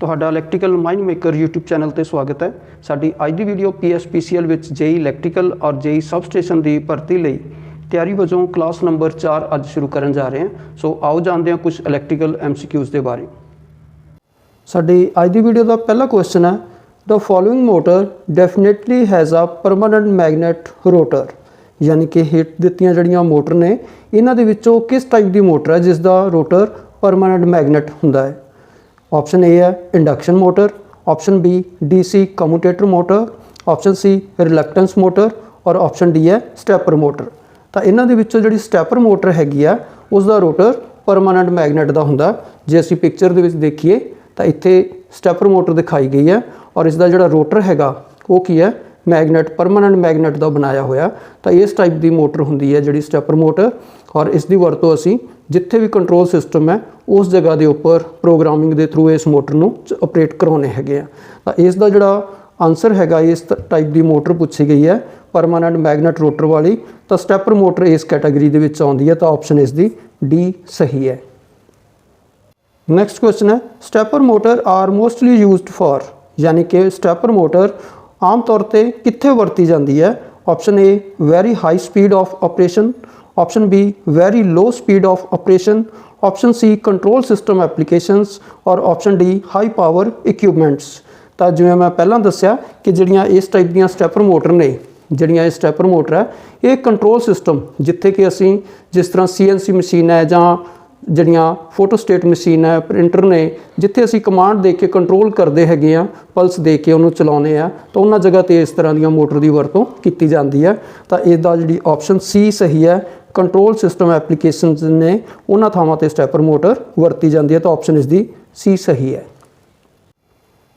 ਤੁਹਾਡਾ electrical mind maker YouTube channel ਤੇ ਸਵਾਗਤ ਹੈ। ਸਾਡੀ ਅੱਜ ਦੀ ਵੀਡੀਓ PSPCL ਵਿੱਚ JEE ਇਲੈਕਟ੍ਰੀਕਲ ਔਰ JEE ਸਬਸਟੇਸ਼ਨ ਦੀ ਭਰਤੀ ਲਈ ਤਿਆਰੀ ਵਜੋਂ ਕਲਾਸ ਨੰਬਰ 4 ਅੱਜ ਸ਼ੁਰੂ ਕਰਨ ਜਾ ਰਹੇ ਹਾਂ। ਸੋ ਆਓ ਜਾਣਦੇ ਹਾਂ ਕੁਝ ਇਲੈਕਟ੍ਰੀਕਲ MCQs ਦੇ ਬਾਰੇ। ਸਾਡੀ ਅੱਜ ਦੀ ਵੀਡੀਓ ਦਾ ਪਹਿਲਾ ਕੁਐਸਚਨ ਹੈ the following motor definitely has a permanent magnet rotor ਯਾਨੀ ਕਿ ਹੇਠ ਦਿੱਤੀਆਂ ਜਿਹੜੀਆਂ ਮੋਟਰ ਨੇ, ਇਹਨਾਂ ਦੇ ਵਿੱਚੋਂ ਕਿਸ ਟਾਈਪ ਦੀ ਮੋਟਰ ਹੈ ਜਿਸ ਦਾ ਰੋਟਰ ਪਰਮਾਨੈਂਟ ਮੈਗਨੇਟ ਹੁੰਦਾ ਹੈ? ਆਪਸ਼ਨ A ਹੈ induction motor option B DC commutator motor option C reluctance motor ਔਰ ਆਪਸ਼ਨ ਡੀ ਹੈ ਸਟੈਪਰ ਮੋਟਰ ਤਾਂ ਇਹਨਾਂ ਦੇ ਵਿੱਚੋਂ ਜਿਹੜੀ ਸਟੈਪਰ ਮੋਟਰ ਹੈਗੀ ਆ ਉਸ ਦਾ ਰੋਟਰ ਪਰਮਾਨੈਂਟ ਮੈਗਨੇਟ ਦਾ ਹੁੰਦਾ। ਜੇ ਅਸੀਂ ਪਿਕਚਰ ਦੇ ਵਿੱਚ ਦੇਖੀਏ, ਤਾਂ ਇੱਥੇ ਸਟੈਪਰ ਮੋਟਰ ਦਿਖਾਈ ਗਈ ਹੈ ਔਰ ਇਸ ਦਾ ਜਿਹੜਾ ਰੋਟਰ ਹੈਗਾ, ਉਹ ਕੀ ਹੈ? ਮੈਗਨੇਟ ਪਰਮਾਨੈਂਟ ਮੈਗਨੇਟ ਦਾ ਬਣਾਇਆ ਹੋਇਆ। ਤਾਂ ਇਸ ਟਾਈਪ ਦੀ ਮੋਟਰ ਹੁੰਦੀ ਹੈ ਜਿਹੜੀ ਸਟੈਪਰ ਮੋਟਰ ਔਰ ਇਸ ਦੀ ਵਰਤੋਂ ਅਸੀਂ ਜਿੱਥੇ ਵੀ ਕੰਟਰੋਲ ਸਿਸਟਮ ਹੈ, ਉਸ ਜਗ੍ਹਾ ਦੇ ਉੱਪਰ ਪ੍ਰੋਗਰਾਮਿੰਗ ਦੇ ਥਰੂ ਇਸ ਮੋਟਰ ਨੂੰ ਆਪਰੇਟ ਕਰਾਉਣੇ ਹੈਗੇ ਆ। ਤਾਂ ਇਸ ਦਾ ਜਿਹੜਾ ਆਨਸਰ ਹੈਗਾ, ਇਸ ਟਾਈਪ ਦੀ ਮੋਟਰ ਪੁੱਛੀ ਗਈ ਹੈ ਪਰਮਾਨੈਂਟ ਮੈਗਨੇਟ ਰੋਟਰ ਵਾਲੀ। ਤਾਂ ਸਟੈਪਰ ਮੋਟਰ ਇਸ ਕੈਟਾਗਰੀ ਦੇ ਵਿੱਚ ਆਉਂਦੀ ਹੈ, ਤਾਂ ਆਪਸ਼ਨ ਇਸ ਦੀ ਡੀ ਸਹੀ ਹੈ। ਨੈਕਸਟ ਕੁਐਸਚਨ ਹੈ stepper motor are mostly used for ਯਾਨੀ ਕਿ ਸਟੈਪਰ ਮੋਟਰ ਆਮ ਤੌਰ ਤੇ ਕਿੱਥੇ ਵਰਤੀ ਜਾਂਦੀ ਹੈ? Option A very high speed of operation option B very low speed of operation option C control system applications ਔਰ option D high power equipments ਤਾਂ ਜਿਵੇਂ ਮੈਂ ਪਹਿਲਾਂ ਦੱਸਿਆ ਕਿ ਜਿਹੜੀਆਂ ਇਸ ਟਾਈਪ ਦੀਆਂ ਸਟੈਪਰ ਮੋਟਰ ਨੇ, ਜਿਹੜੀਆਂ ਇਹ ਸਟੈਪਰ ਮੋਟਰ ਹੈ, ਇਹ ਕੰਟਰੋਲ ਸਿਸਟਮ ਜਿੱਥੇ ਕਿ ਅਸੀਂ ਜਿਸ ਤਰ੍ਹਾਂ CNC ਮਸ਼ੀਨ ਹੈ ਜਾਂ ਜਿਹੜੀਆਂ ਫੋਟੋਸਟੇਟ ਮਸ਼ੀਨ ਹੈ ਪ੍ਰਿੰਟਰ ਨੇ, ਜਿੱਥੇ ਅਸੀਂ ਕਮਾਂਡ ਦੇ ਕੇ ਕੰਟਰੋਲ ਕਰਦੇ ਹੈਗੇ ਆ ਪਲਸ ਦੇ ਕੇ ਉਹਨੂੰ ਚਲਾਉਂਦੇ ਆ ਤਾਂ ਉਹਨਾਂ ਜਗ੍ਹਾ ਤੇ ਇਸ ਤਰ੍ਹਾਂ ਦੀਆਂ ਮੋਟਰ ਦੀ ਵਰਤੋਂ ਕੀਤੀ ਜਾਂਦੀ ਹੈ। ਤਾਂ ਇਸ ਜਿਹੜੀ ਆਪਸ਼ਨ ਸੀ ਸਹੀ ਹੈ ਕੰਟਰੋਲ ਸਿਸਟਮ ਐਪਲੀਕੇਸ਼ਨਸ ਨੇ ਉਹਨਾਂ ਥਾਵਾਂ ਤੇ ਸਟੈਪਰ ਮੋਟਰ ਵਰਤੀ ਜਾਂਦੀ ਹੈ ਤਾਂ ਆਪਸ਼ਨ ਇਸ ਦੀ ਸੀ ਸਹੀ ਹੈ।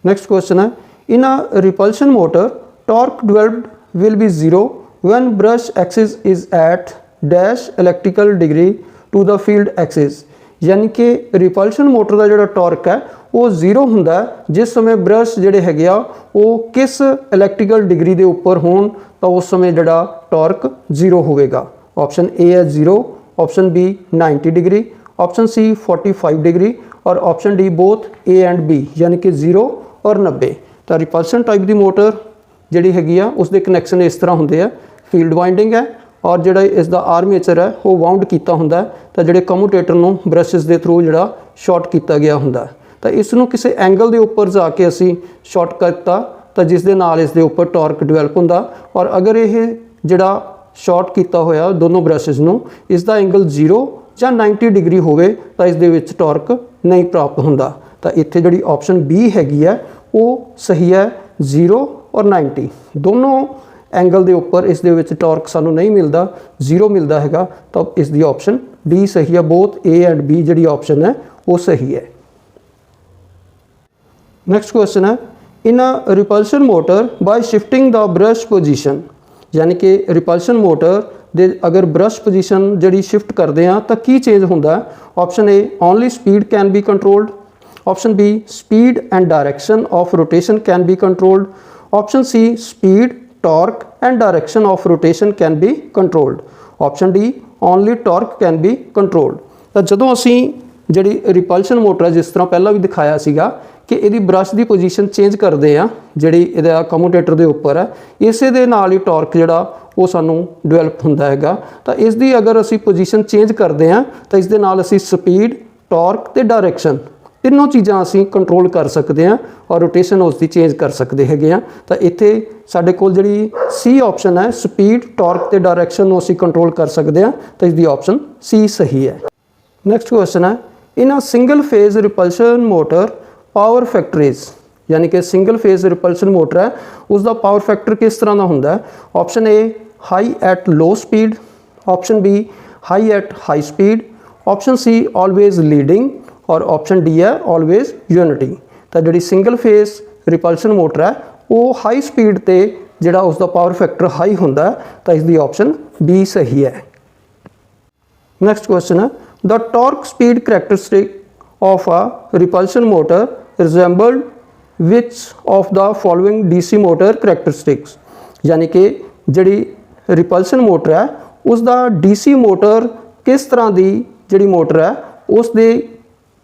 ਨੈਕਸਟ question ਹੈ in a repulsion motor torque developed will be zero when brush axis is at dash electrical degree to the field axis ਯਾਨੀ ਕਿ ਰਿਪਲਸ਼ਨ ਮੋਟਰ ਦਾ ਜਿਹੜਾ ਟਾਰਕ ਹੈ, ਉਹ ਜ਼ੀਰੋ ਹੁੰਦਾ ਜਿਸ ਸਮੇਂ ਬ੍ਰਸ਼ ਜਿਹੜੇ ਹੈਗੇ ਆ, ਉਹ ਕਿਸ ਇਲੈਕਟ੍ਰੀਕਲ ਡਿਗਰੀ ਦੇ ਉੱਪਰ ਹੋਣ, ਤਾਂ ਉਸ ਸਮੇਂ ਜਿਹੜਾ ਟਾਰਕ ਜ਼ੀਰੋ ਹੋਵੇਗਾ। ਆਪਸ਼ਨ A ਹੈ 0 option B 90 degree option C 45 degree ਔਰ option D both A and B ਯਾਨੀ ਕਿ 0 ਔਰ 90 ਤਾਂ ਰਿਪਲਸ਼ਨ ਟਾਈਪ ਦੀ ਮੋਟਰ ਜਿਹੜੀ ਹੈਗੀ ਆ ਉਸ ਦੇ ਕਨੈਕਸ਼ਨ ਇਸ ਤਰ੍ਹਾਂ ਹੁੰਦੇ ਆ ਫੀਲਡ ਵਾਈਂਡਿੰਗ ਹੈ ਔਰ ਜਿਹੜਾ ਇਸ ਦਾ ਆਰਮੇਚਰ ਹੈ ਉਹ ਵਾਉਂਡ ਕੀਤਾ ਹੁੰਦਾ ਤਾਂ ਜਿਹੜੇ ਕਮੂਟੇਟਰ ਨੂੰ ਬ੍ਰਸ਼ਸ ਦੇ ਥਰੂ ਜਿਹੜਾ ਸ਼ਾਰਟ ਕੀਤਾ ਗਿਆ ਹੁੰਦਾ ਤਾਂ ਇਸ ਨੂੰ ਕਿਸੇ ਐਂਗਲ ਦੇ ਉੱਪਰ ਜਾ ਕੇ ਅਸੀਂ ਸ਼ਾਰਟ ਕਰਤਾ ਤਾਂ ਜਿਸ ਦੇ ਨਾਲ ਇਸ ਦੇ ਉੱਪਰ ਟਾਰਕ ਡਿਵੈਲਪ ਹੁੰਦਾ ਔਰ ਅਗਰ ਇਹ ਜਿਹੜਾ ਸ਼ਾਰਟ ਕੀਤਾ ਹੋਇਆ ਦੋਨੋਂ ਬ੍ਰਸ਼ਸ ਨੂੰ ਇਸ ਦਾ ਐਂਗਲ 0 ਜਾਂ 90 ਡਿਗਰੀ ਹੋਵੇ ਤਾਂ ਇਸ ਦੇ ਵਿੱਚ ਟਾਰਕ ਨਹੀਂ ਪ੍ਰਾਪਤ ਹੁੰਦਾ। ਤਾਂ ਇੱਥੇ ਜਿਹੜੀ ਆਪਸ਼ਨ ਬੀ ਹੈਗੀ ਹੈ, ਉਹ ਸਹੀ ਹੈ 0 ਔਰ 90 ਦੋਨੋਂ ਐਂਗਲ ਦੇ ਉੱਪਰ ਇਸ ਦੇ ਵਿੱਚ ਟਾਰਕ ਸਾਨੂੰ ਨਹੀਂ ਮਿਲਦਾ 0 ਮਿਲਦਾ ਹੈਗਾ, ਤਾਂ ਇਸ ਦੀ ਆਪਸ਼ਨ D ਸਹੀ ਹੈ। ਬੋਥ A ਐਂਡ B ਜਿਹੜੀ ਆਪਸ਼ਨ ਹੈ, ਉਹ ਸਹੀ ਹੈ। ਨੈਕਸਟ ਕੁਐਸਚਨ ਹੈ in a repulsion motor by shifting the brush position ਯਾਨੀ ਕਿ ਰਿਪਲਸ਼ਨ ਮੋਟਰ ਦੇ ਅਗਰ ਬ੍ਰਸ਼ ਪੋਜੀਸ਼ਨ ਜਿਹੜੀ ਸ਼ਿਫਟ ਕਰਦੇ ਆ ਤਾਂ ਕੀ ਚੇਂਜ ਹੁੰਦਾ option A only speed can be controlled option B speed and direction of rotation can be controlled option C speed torque and direction of rotation can be controlled option D only torque can be controlled ਤਾਂ ਜਦੋਂ ਅਸੀਂ ਜਿਹੜੀ repulsion motor ਹੈ ਜਿਸ ਤਰ੍ਹਾਂ ਪਹਿਲਾਂ ਵੀ ਦਿਖਾਇਆ ਸੀਗਾ ਕਿ ਇਹਦੀ ਬ੍ਰਸ਼ ਦੀ ਪੋਜੀਸ਼ਨ ਚੇਂਜ ਕਰਦੇ ਆ ਜਿਹੜੀ ਇਹਦਾ ਕਮੂਟੇਟਰ ਦੇ ਉੱਪਰ ਹੈ। ਇਸੇ ਦੇ ਨਾਲ ਹੀ ਟਾਰਕ ਜਿਹੜਾ, ਉਹ ਸਾਨੂੰ ਡਿਵੈਲਪ ਹੁੰਦਾ ਹੈਗਾ। ਤਾਂ ਇਸ ਦੀ ਅਗਰ ਅਸੀਂ ਪੋਜੀਸ਼ਨ ਚੇਂਜ ਕਰਦੇ ਆ ਤਾਂ ਇਸ ਦੇ ਨਾਲ ਅਸੀਂ ਸਪੀਡ ਟਾਰਕ ਤੇ ਡਾਇਰੈਕਸ਼ਨ ਤਿੰਨੋਂ ਚੀਜ਼ਾਂ ਅਸੀਂ ਕੰਟਰੋਲ ਕਰ ਸਕਦੇ ਹਾਂ ਔਰ ਰੋਟੇਸ਼ਨ ਉਸ ਦੀ ਚੇਂਜ ਕਰ ਸਕਦੇ ਹੈਗੇ ਆ ਤਾਂ ਇੱਥੇ ਸਾਡੇ ਕੋਲ ਜਿਹੜੀ ਸੀ ਆਪਸ਼ਨ ਹੈ ਸਪੀਡ ਟਾਰਕ ਤੇ ਡਾਇਰੈਕਸ਼ਨ ਨੂੰ ਅਸੀਂ ਕੰਟਰੋਲ ਕਰ ਸਕਦੇ ਹਾਂ। ਤਾਂ ਇਸ ਦੀ ਆਪਸ਼ਨ ਸੀ ਸਹੀ ਹੈ। ਨੈਕਸਟ ਕੁਐਸਚਨ ਹੈ in a single phase repulsion motor power factor is ਯਾਨੀ ਕਿ ਸਿੰਗਲ ਫੇਜ਼ ਰਿਪਲਸ਼ਨ ਮੋਟਰ ਹੈ ਉਸ ਦਾ ਪਾਵਰ ਫੈਕਟਰ ਕਿਸ ਤਰ੍ਹਾਂ ਦਾ ਹੁੰਦਾ ਹੈ? Option A high at low speed option B high at high speed option C always leading ਔਰ ਆਪਸ਼ਨ ਡੀ ਹੈ ਆਲਵੇਜ਼ ਯੂਨਿਟੀ ਤਾਂ ਜਿਹੜੀ ਸਿੰਗਲ ਫੇਸ ਰਿਪਲਸ਼ਨ ਮੋਟਰ ਹੈ, ਉਹ ਹਾਈ ਸਪੀਡ ਤੇ ਜਿਹੜਾ ਉਸ ਦਾ ਪਾਵਰ ਫੈਕਟਰ ਹਾਈ ਹੁੰਦਾ ਤਾਂ ਇਸ ਦੀ ਆਪਸ਼ਨ ਬੀ ਸਹੀ ਹੈ। ਨੈਕਸਟ ਕੁਐਸਚਨ ਹੈ, the torque speed characteristic of a repulsion motor resembled which of the following DC motor characteristics? ਯਾਨੀ ਕਿ ਜਿਹੜੀ ਰਿਪਲਸ਼ਨ ਮੋਟਰ ਹੈ ਉਸ ਦਾ DC ਮੋਟਰ ਕਿਸ ਤਰ੍ਹਾਂ ਦੀ ਜਿਹੜੀ ਮੋਟਰ ਹੈ ਉਸ ਦੇ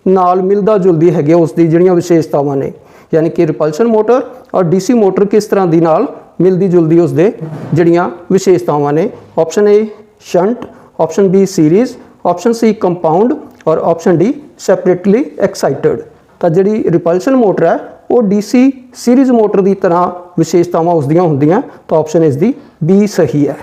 ਨਾਲ ਮਿਲਦਾ ਜੁਲਦੀ ਹੈਗੀ ਆ ਉਸ ਦੀ ਜਿਹੜੀਆਂ ਵਿਸ਼ੇਸ਼ਤਾਵਾਂ ਨੇ ਯਾਨੀ ਕਿ ਰਿਪਲਸ਼ਨ ਮੋਟਰ ਔਰ ਡੀਸੀ ਮੋਟਰ ਕਿਸ ਤਰ੍ਹਾਂ ਦੀ ਨਾਲ ਮਿਲਦੀ ਜੁਲਦੀ ਉਸ ਦੇ ਜਿਹੜੀਆਂ ਵਿਸ਼ੇਸ਼ਤਾਵਾਂ ਨੇ option A shunt option B series option C compound ਔਰ ਆਪਸ਼ਨ ਡੀ ਸੈਪਰੇਟਲੀ ਐਕਸਾਈਟਡ ਤਾਂ ਜਿਹੜੀ ਰਿਪਲਸ਼ਨ ਮੋਟਰ ਹੈ, ਉਹ ਡੀਸੀ ਸੀਰੀਜ਼ ਮੋਟਰ ਦੀ ਤਰ੍ਹਾਂ ਵਿਸ਼ੇਸ਼ਤਾਵਾਂ ਉਸ ਦੀਆਂ ਹੁੰਦੀਆਂ, ਤਾਂ ਆਪਸ਼ਨ ਇਸ ਦੀ ਬੀ ਸਹੀ ਹੈ।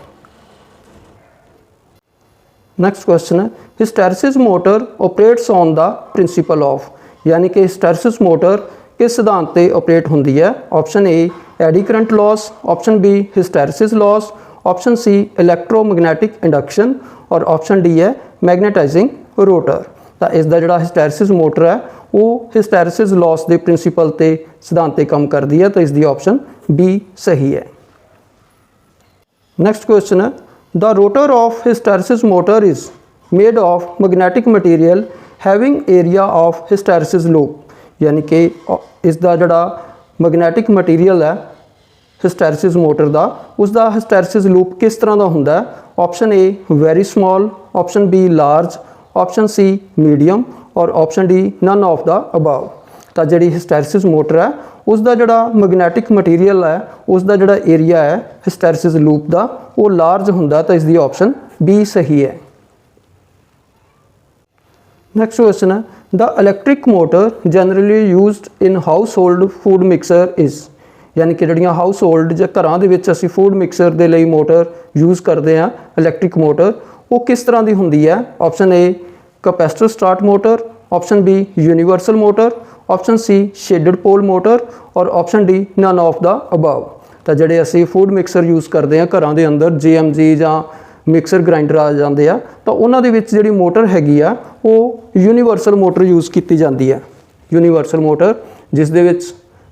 ਨੈਕਸਟ ਕੁਐਸਚਨ ਹੈ hysteresis motor operates on the principle of ਯਾਨੀ ਕਿ ਹਿਸਟੈਰਸਿਸ ਮੋਟਰ ਕਿਸ ਸਿਧਾਂਤ ਤੇ ਆਪਰੇਟ ਹੁੰਦੀ ਹੈ? Option A eddy current loss option B hysteresis loss option C electromagnetic induction ਔਰ ਆਪਸ਼ਨ ਡੀ ਹੈ ਮੈਗਨੇਟਾਈਜ਼ਿੰਗ ਰੋਟਰ ਤਾਂ ਇਸ ਦਾ ਜਿਹੜਾ ਹਿਸਟੈਰਸਿਸ ਮੋਟਰ ਹੈ ਉਹ ਹਿਸਟੈਰਿਸਿਸ ਲਾਸ ਦੇ ਪ੍ਰਿੰਸੀਪਲ ਤੇ ਸਿਧਾਂਤ ਤੇ ਕੰਮ ਕਰਦੀ ਹੈ, ਤਾਂ ਇਸ ਦੀ ਆਪਸ਼ਨ ਬੀ ਸਹੀ ਹੈ। ਨੈਕਸਟ question ਹੈ, the rotor of hysteresis motor is made of magnetic material having area of hysteresis loop ਯਾਨੀ ਕਿ, ਅ- ਇਸ ਦਾ ਜਿਹੜਾ ਮੈਗਨੈਟਿਕ ਮਟੀਰੀਅਲ ਹੈ ਹਿਸਟੈਰਿਸਿਸ ਮੋਟਰ ਦਾ ਉਸ ਦਾ ਹਿਸਟੈਰਿਸਿਸ ਲੂਪ ਕਿਸ ਤਰ੍ਹਾਂ ਦਾ ਹੁੰਦਾ ਹੈ? Option A very small option B large option C medium ਔਰ option D none of the above ਤਾਂ ਜਿਹੜੀ ਹਿਸਟੈਰਿਸਿਸ ਮੋਟਰ ਹੈ ਉਸ ਦਾ ਜਿਹੜਾ ਮੈਗਨੈਟਿਕ ਮਟੀਰੀਅਲ ਹੈ ਉਸ ਦਾ ਜਿਹੜਾ ਏਰੀਆ ਹੈ ਹਿਸਟੈਰਿਸਿਸ ਲੂਪ ਦਾ, ਉਹ ਲਾਰਜ ਹੁੰਦਾ ਤਾਂ ਇਸ ਦੀ ਆਪਸ਼ਨ ਬੀ ਸਹੀ ਹੈ। ਨੈਕਸਟ ਕੁਐਸਚਨ ਹੈ, the electric motor generally used in household food mixer is ਯਾਨੀ ਕਿ ਜਿਹੜੀਆਂ ਹਾਊਸਹੋਲਡ ਜਾਂ ਘਰਾਂ ਦੇ ਵਿੱਚ ਅਸੀਂ ਫੂਡ ਮਿਕਸਰ ਦੇ ਲਈ ਮੋਟਰ ਯੂਜ਼ ਕਰਦੇ ਹਾਂ ਇਲੈਕਟ੍ਰਿਕ ਮੋਟਰ ਉਹ ਕਿਸ ਤਰ੍ਹਾਂ ਦੀ ਹੁੰਦੀ ਹੈ? Option A capacitor start motor option B universal motor option C shaded pole motor ਔਰ option D none of the above ਤਾਂ ਜਿਹੜੇ ਅਸੀਂ ਫੂਡ ਮਿਕਸਰ ਯੂਜ਼ ਕਰਦੇ ਹਾਂ ਘਰਾਂ ਦੇ ਅੰਦਰ ਜੀਐਮਜੀ ਜਾਂ ਮਿਕਸਰ ਗ੍ਰਾਈਂਡਰ ਆ ਜਾਂਦੇ ਆ, ਤਾਂ ਉਹਨਾਂ ਦੇ ਵਿੱਚ ਜਿਹੜੀ ਮੋਟਰ ਹੈਗੀ ਆ, ਉਹ ਯੂਨੀਵਰਸਲ ਮੋਟਰ ਯੂਜ਼ ਕੀਤੀ ਜਾਂਦੀ ਹੈ ਯੂਨੀਵਰਸਲ ਮੋਟਰ ਜਿਸ ਦੇ ਵਿੱਚ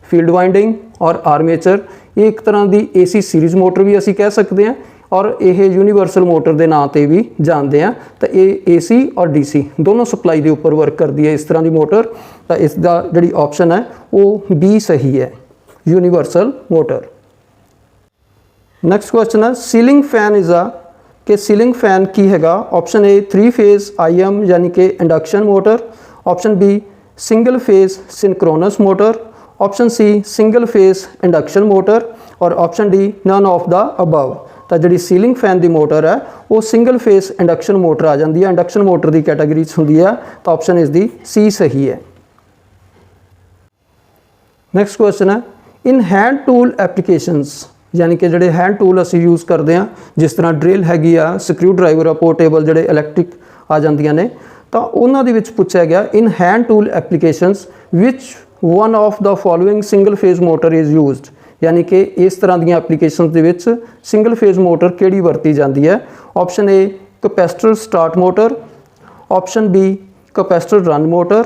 ਫੀਲਡ ਵਾਈਂਡਿੰਗ ਔਰ ਆਰਮੇਚਰ ਇਹ ਇੱਕ ਤਰ੍ਹਾਂ ਦੀ ਏਸੀ ਸੀਰੀਜ਼ ਮੋਟਰ ਵੀ ਅਸੀਂ ਕਹਿ ਸਕਦੇ ਹਾਂ ਔਰ ਇਹ ਯੂਨੀਵਰਸਲ ਮੋਟਰ ਦੇ ਨਾਂ ਤੇ ਵੀ ਜਾਣਦੇ ਆ। ਤਾਂ ਇਹ ਏਸੀ ਔਰ ਡੀਸੀ ਦੋਨੋਂ ਸਪਲਾਈ ਦੇ ਉੱਪਰ ਵਰਕ ਕਰਦੀ ਹੈ ਇਸ ਤਰ੍ਹਾਂ ਦੀ ਮੋਟਰ ਤਾਂ ਇਸ ਦਾ ਜਿਹੜੀ ਆਪਸ਼ਨ ਹੈ, ਉਹ ਬੀ ਸਹੀ ਹੈ। ਯੂਨੀਵਰਸਲ ਮੋਟਰ ਨੈਕਸਟ ਕੁਐਸਚਨ ਹੈ ਸੀਲਿੰਗ ਫੈਨ ਇਜ਼ ਆ ਕਿ ਸੀਲਿੰਗ ਫੈਨ ਕੀ ਹੈਗਾ? ਆਪਸ਼ਨ ਏ 3 ਫੇਜ਼ ਆਈਐਮ ਯਾਨੀ ਕਿ induction motor option B single phase synchronous motor option C single phase induction motor ਔਰ option D none of the above ਤਾਂ ਜਿਹੜੀ ceiling fan ਦੀ motor ਹੈ, ਉਹ single phase induction motor ਆ ਜਾਂਦੀ ਹੈ। ਇੰਡਕਸ਼ਨ ਮੋਟਰ ਦੀ ਕੈਟਾਗਰੀ 'ਚ ਹੁੰਦੀ ਹੈ, ਤਾਂ ਆਪਸ਼ਨ ਇਸ ਦੀ ਸੀ ਸਹੀ ਹੈ। ਨੈਕਸਟ ਕੁਐਸਚਨ ਹੈ ਇਨ ਹੈਂਡ ਟੂਲ ਐਪਲੀਕੇਸ਼ਨਸ ਯਾਨੀ ਕਿ ਜਿਹੜੇ ਹੈਂਡ ਟੂਲ ਅਸੀਂ ਯੂਜ਼ ਕਰਦੇ ਆ ਜਿਸ ਤਰ੍ਹਾਂ ਡਰਿਲ ਹੈਗੀ ਆ ਸਕਰੂ ਡਰਾਈਵਰ ਆ ਪੋਰਟੇਬਲ ਜਿਹੜੇ ਇਲੈਕਟ੍ਰਿਕ ਆ ਜਾਂਦੀਆਂ ਨੇ, ਤਾਂ ਉਹਨਾਂ ਦੇ ਵਿੱਚ ਪੁੱਛਿਆ ਗਿਆ in hand tool applications which one of the following single phase motor is used ਯਾਨੀ ਕਿ ਇਸ ਤਰ੍ਹਾਂ ਦੀਆਂ ਐਪਲੀਕੇਸ਼ਨਸ ਦੇ ਵਿੱਚ ਸਿੰਗਲ ਫੇਜ਼ ਮੋਟਰ ਕਿਹੜੀ ਵਰਤੀ ਜਾਂਦੀ ਹੈ? Option A capacitor start motor option B capacitor run motor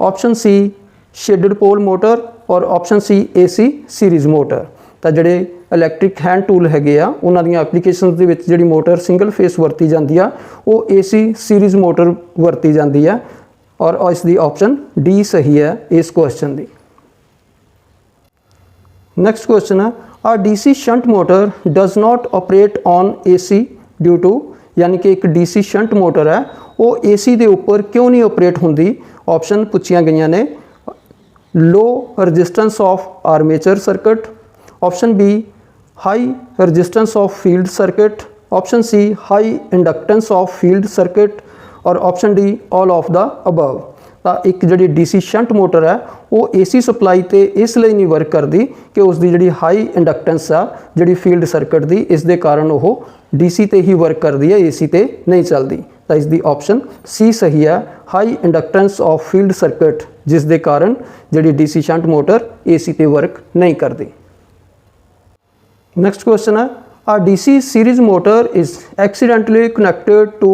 option C shaded pole motor ਔਰ option C AC series motor ਤਾਂ ਜਿਹੜੇ ਇਲੈਕਟ੍ਰਿਕ ਹੈਂਡ ਟੂਲ ਹੈਗੇ ਆ, ਉਹਨਾਂ ਦੀਆਂ ਐਪਲੀਕੇਸ਼ਨਸ ਦੇ ਵਿੱਚ ਜਿਹੜੀ ਮੋਟਰ ਸਿੰਗਲ ਫੇਸ ਵਰਤੀ ਜਾਂਦੀ ਆ, ਉਹ ਏਸੀ ਸੀਰੀਜ਼ ਮੋਟਰ ਵਰਤੀ ਜਾਂਦੀ ਆ ਔਰ ਇਸ ਦੀ ਆਪਸ਼ਨ ਡੀ ਸਹੀ ਹੈ ਇਸ ਕੁਐਸਚਨ ਦੀ। ਨੈਕਸਟ ਕੁਐਸਚਨ ਹੈ a DC shunt motor does not operate on AC due to ਯਾਨੀ ਕਿ ਇੱਕ ਡੀਸੀ ਸ਼ੰਟ ਮੋਟਰ ਹੈ ਉਹ ਏਸੀ ਦੇ ਉੱਪਰ ਕਿਉਂ ਨਹੀਂ ਆਪਰੇਟ ਹੁੰਦੀ ਆਪਸ਼ਨ ਪੁੱਛੀਆਂ ਗਈਆਂ ਨੇ low resistance of armature circuit option B high resistance of field circuit option C high inductance of field circuit ਔਰ option D all of the above ਤਾਂ ਇੱਕ ਜਿਹੜੀ ਡੀਸੀ ਸ਼ੰਟ ਮੋਟਰ ਹੈ, ਉਹ ਏਸੀ ਸਪਲਾਈ ਤੇ ਇਸ ਲਈ ਨਹੀਂ ਵਰਕ ਕਰਦੀ ਕਿ ਉਸ ਦੀ ਜਿਹੜੀ ਹਾਈ ਇੰਡਕਟੈਂਸ ਆ, ਜਿਹੜੀ ਫੀਲਡ ਸਰਕਟ ਦੀ, ਇਸ ਦੇ ਕਾਰਨ ਉਹ ਡੀਸੀ ਤੇ ਹੀ ਵਰਕ ਕਰਦੀ ਹੈ, ਏਸੀ ਤੇ ਨਹੀਂ ਚੱਲਦੀ। ਤਾਂ ਇਸ ਦੀ ਆਪਸ਼ਨ ਸੀ ਸਹੀ ਹੈ high inductance of field circuit ਜਿਸ ਦੇ ਕਾਰਨ ਜਿਹੜੀ ਡੀਸੀ ਸ਼ੰਟ ਮੋਟਰ ਏਸੀ ਤੇ ਵਰਕ ਨਹੀਂ ਕਰਦੀ। ਨੈਕਸਟ question ਹੈ, a DC series motor is accidentally connected to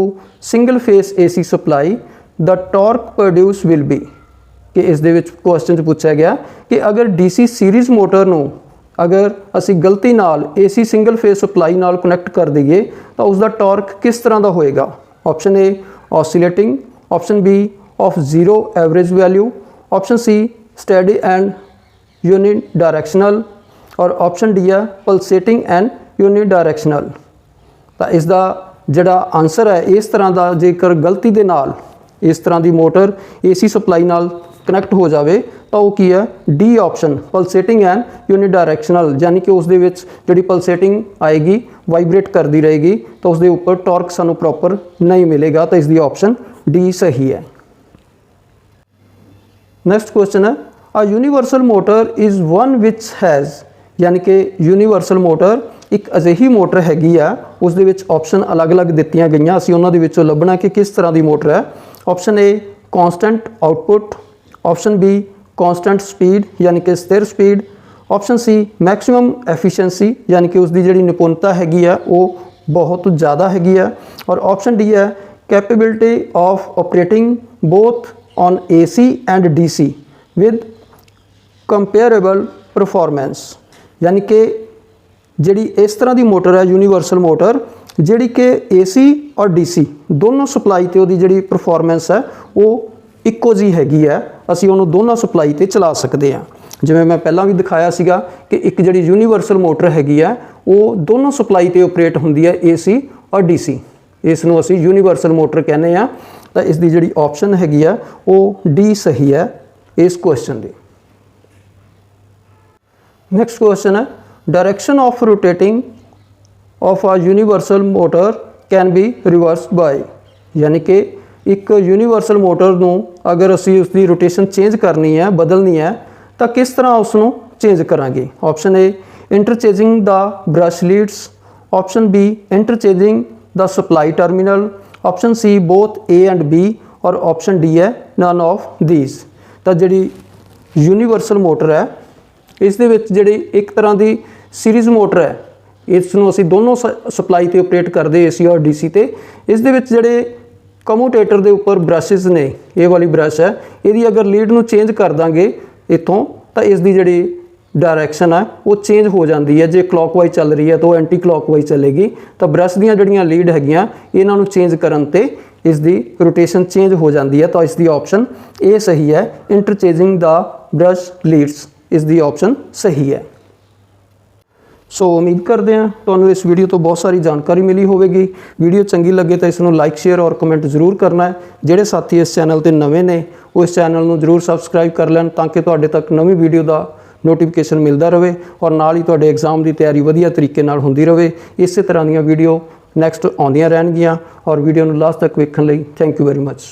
single phase AC supply the torque produced will be, ਕਿ ਇਸ ਦੇ ਵਿੱਚ ਕੁਐਸਚਨ 'ਚ ਪੁੱਛਿਆ ਗਿਆ ਕਿ ਅਗਰ DC ਸੀਰੀਜ਼ ਮੋਟਰ ਨੂੰ ਅਗਰ ਅਸੀਂ ਗਲਤੀ ਨਾਲ AC ਸਿੰਗਲ ਫੇਸ ਸਪਲਾਈ ਨਾਲ ਕਨੈਕਟ ਕਰ ਦਈਏ, ਤਾਂ ਉਸ ਦਾ ਟਾਰਕ ਕਿਸ ਤਰ੍ਹਾਂ ਦਾ ਹੋਏਗਾ? Option A, oscillating. Option B, of zero average value. Option C and unidirectional ਔਰ ਆਪਸ਼ਨ ਡੀ ਹੈ ਪਲਸੇਟਿੰਗ ਐਂਡ ਯੂਨੀ ਡਾਇਰੈਕਸ਼ਨਲ ਤਾਂ ਇਸ ਦਾ ਜਿਹੜਾ ਆਨਸਰ ਹੈ, ਇਸ ਤਰ੍ਹਾਂ ਦਾ ਜੇਕਰ ਗਲਤੀ ਦੇ ਨਾਲ ਇਸ ਤਰ੍ਹਾਂ ਦੀ ਮੋਟਰ ਏਸੀ ਸਪਲਾਈ ਨਾਲ ਕਨੈਕਟ ਹੋ ਜਾਵੇ, ਤਾਂ ਉਹ ਕੀ ਹੈ? D option pulsating and unidirectional ਯਾਨੀ ਕਿ ਉਸ ਦੇ ਵਿੱਚ ਜਿਹੜੀ ਪਲਸੇਟਿੰਗ ਆਏਗੀ ਵਾਈਬ੍ਰੇਟ ਕਰਦੀ ਰਹੇਗੀ, ਤਾਂ ਉਸ ਦੇ ਉੱਪਰ ਟਾਰਕ ਸਾਨੂੰ ਪ੍ਰੋਪਰ ਨਹੀਂ ਮਿਲੇਗਾ, ਤਾਂ ਇਸ ਦੀ ਆਪਸ਼ਨ ਡੀ ਸਹੀ ਹੈ। ਨੈਕਸਟ ਕੁਐਸਚਨ ਹੈ a universal motor is one which has ਯਾਨੀ ਕਿ ਯੂਨੀਵਰਸਲ ਮੋਟਰ ਇੱਕ ਅਜਿਹੀ ਮੋਟਰ ਹੈਗੀ ਆ ਉਸ ਦੇ ਵਿੱਚ ਆਪਸ਼ਨ ਅਲੱਗ-ਅਲੱਗ ਦਿੱਤੀਆਂ ਗਈਆਂ, ਅਸੀਂ ਉਹਨਾਂ ਦੇ ਵਿੱਚੋਂ ਲੱਭਣਾ ਕਿ ਕਿਸ ਤਰ੍ਹਾਂ ਦੀ ਮੋਟਰ ਹੈ। Option A constant output option B constant speed ਯਾਨੀ ਕਿ ਸਥਿਰ speed option C maximum efficiency ਯਾਨੀ ਕਿ ਉਸ ਦੀ ਜਿਹੜੀ ਨਿਪੁੰਨਤਾ ਹੈਗੀ ਆ ਉਹ ਬਹੁਤ ਜ਼ਿਆਦਾ ਹੈਗੀ ਆ ਔਰ ਆਪਸ਼ਨ ਡੀ ਹੈ capability of operating both on AC and DC with comparable performance ਯਾਨੀ ਕਿ ਜਿਹੜੀ ਇਸ ਤਰ੍ਹਾਂ ਦੀ ਮੋਟਰ ਹੈ ਯੂਨੀਵਰਸਲ ਮੋਟਰ ਜਿਹੜੀ ਕਿ AC ਔਰ DC ਦੋਨੋਂ ਸਪਲਾਈ ਤੇ ਉਹਦੀ ਜਿਹੜੀ ਪਰਫਾਰਮੈਂਸ ਹੈ, ਉਹ ਇੱਕੋ ਜੀ ਹੈਗੀ ਹੈ। ਅਸੀਂ ਉਹਨੂੰ ਦੋਨੋਂ ਸਪਲਾਈ ਤੇ ਚਲਾ ਸਕਦੇ ਹਾਂ। ਜਿਵੇਂ ਮੈਂ ਪਹਿਲਾਂ ਵੀ ਦਿਖਾਇਆ ਸੀਗਾ ਕਿ ਇੱਕ ਜਿਹੜੀ ਯੂਨੀਵਰਸਲ ਮੋਟਰ ਹੈਗੀ ਹੈ, ਉਹ ਦੋਨੋਂ ਸਪਲਾਈ ਤੇ ਆਪਰੇਟ ਹੁੰਦੀ ਹੈ AC ਔਰ DC ਇਸ ਨੂੰ ਅਸੀਂ ਯੂਨੀਵਰਸਲ ਮੋਟਰ ਕਹਿੰਦੇ ਆ ਤਾਂ ਇਸ ਦੀ ਜਿਹੜੀ ਆਪਸ਼ਨ ਹੈਗੀ ਆ ਉਹ ਡੀ ਸਹੀ ਹੈ ਇਸ ਕੁਐਸਚਨ ਦੀ। ਨੈਕਸਟ ਕੁਐਸਚਨ ਹੈ direction of rotating of a universal motor can be reversed by ਯਾਨੀ ਕਿ ਇੱਕ ਯੂਨੀਵਰਸਲ ਮੋਟਰ ਨੂੰ ਅਗਰ ਅਸੀਂ ਉਸ ਦੀ ਰੋਟੇਸ਼ਨ ਚੇਂਜ ਕਰਨੀ ਹੈ, ਬਦਲਣੀ ਹੈ, ਤਾਂ ਕਿਸ ਤਰ੍ਹਾਂ ਉਸ ਨੂੰ ਚੇਂਜ ਕਰਾਂਗੇ? Option A interchanging the brush leads option B interchanging the supply terminal option C both A and B ਔਰ ਆਪਸ਼ਨ D ਹੈ ਨਨ ਆਫ ਥੀਸ ਤਾਂ ਜਿਹੜੀ ਯੂਨੀਵਰਸਲ ਮੋਟਰ ਹੈ, ਇਸ ਦੇ ਵਿੱਚ ਜਿਹੜੀ ਇੱਕ ਤਰ੍ਹਾਂ ਦੀ ਸੀਰੀਜ਼ ਮੋਟਰ ਹੈ ਇਸ ਨੂੰ ਅਸੀਂ ਦੋਨੋਂ ਸਪਲਾਈ ਤੇ ਆਪਰੇਟ ਕਰਦੇ ਏਸੀ ਔਰ ਡੀਸੀ ਤੇ। ਇਸ ਦੇ ਵਿੱਚ ਜਿਹੜੇ ਕਮੂਟੇਟਰ ਦੇ ਉੱਪਰ ਬ੍ਰਸ਼ਸ ਨੇ, ਇਹ ਵਾਲੀ ਬ੍ਰਸ਼ ਹੈ, ਇਹਦੀ ਅਗਰ ਲੀਡ ਨੂੰ ਚੇਂਜ ਕਰ ਦਾਂਗੇ ਇੱਥੋਂ, ਤਾਂ ਇਸ ਦੀ ਜਿਹੜੀ ਡਾਇਰੈਕਸ਼ਨ ਹੈ ਉਹ ਚੇਂਜ ਹੋ ਜਾਂਦੀ ਹੈ। ਜੇ ਕਲੌਕਵਾਈਜ਼ ਚੱਲ ਰਹੀ ਹੈ ਤਾਂ ਉਹ ਐਂਟੀ ਕਲੌਕਵਾਈਜ਼ ਚੱਲੇਗੀ। ਤਾਂ ਬ੍ਰਸ਼ ਦੀਆਂ ਜਿਹੜੀਆਂ ਲੀਡ ਹੈਗੀਆਂ, ਇਹਨਾਂ ਨੂੰ ਚੇਂਜ ਕਰਨ ਤੇ ਇਸ ਦੀ ਰੋਟੇਸ਼ਨ ਚੇਂਜ ਹੋ ਜਾਂਦੀ ਹੈ। ਤਾਂ ਇਸ ਦੀ ਆਪਸ਼ਨ ਇਹ ਸਹੀ ਹੈ। ਇੰਟਰਚੇਂਜਿੰਗ ਦਾ ਬ੍ਰਸ਼ ਲੀਡਸ, ਇਸ ਦੀ ਆਪਸ਼ਨ ਸਹੀ ਹੈ। ਸੋ ਉਮੀਦ ਕਰਦੇ ਹਾਂ ਤੁਹਾਨੂੰ ਇਸ ਵੀਡੀਓ ਤੋਂ ਬਹੁਤ ਸਾਰੀ ਜਾਣਕਾਰੀ ਮਿਲੀ ਹੋਵੇਗੀ। ਵੀਡੀਓ ਚੰਗੀ ਲੱਗੇ ਤਾਂ ਇਸ ਨੂੰ ਲਾਈਕ ਸ਼ੇਅਰ ਔਰ ਕਮੈਂਟ ਜ਼ਰੂਰ ਕਰਨਾ ਹੈ। ਜਿਹੜੇ ਸਾਥੀ ਇਸ ਚੈਨਲ ਤੇ ਨਵੇਂ ਨੇ, ਉਹ ਇਸ ਚੈਨਲ ਨੂੰ ਜ਼ਰੂਰ ਸਬਸਕ੍ਰਾਈਬ ਕਰ ਲੈਣ ਤਾਂ ਕਿ ਤੁਹਾਡੇ ਤੱਕ ਨਵੀਂ ਵੀਡੀਓ ਦਾ ਨੋਟੀਫਿਕੇਸ਼ਨ ਮਿਲਦਾ ਰਹੇ ਔਰ ਨਾਲ ਹੀ ਤੁਹਾਡੇ ਐਗਜ਼ਾਮ ਦੀ ਤਿਆਰੀ ਵਧੀਆ ਤਰੀਕੇ ਨਾਲ ਹੁੰਦੀ ਰਹੇ। ਇਸੇ ਤਰ੍ਹਾਂ ਦੀਆਂ ਵੀਡੀਓ ਨੈਕਸਟ ਆਉਂਦੀਆਂ ਰਹਿਣਗੀਆਂ ਔਰ ਵੀਡੀਓ ਨੂੰ ਲਾਸਟ ਤੱਕ ਵੇਖਣ ਲਈ ਥੈਂਕ ਯੂ ਵੈਰੀ ਮੱਚ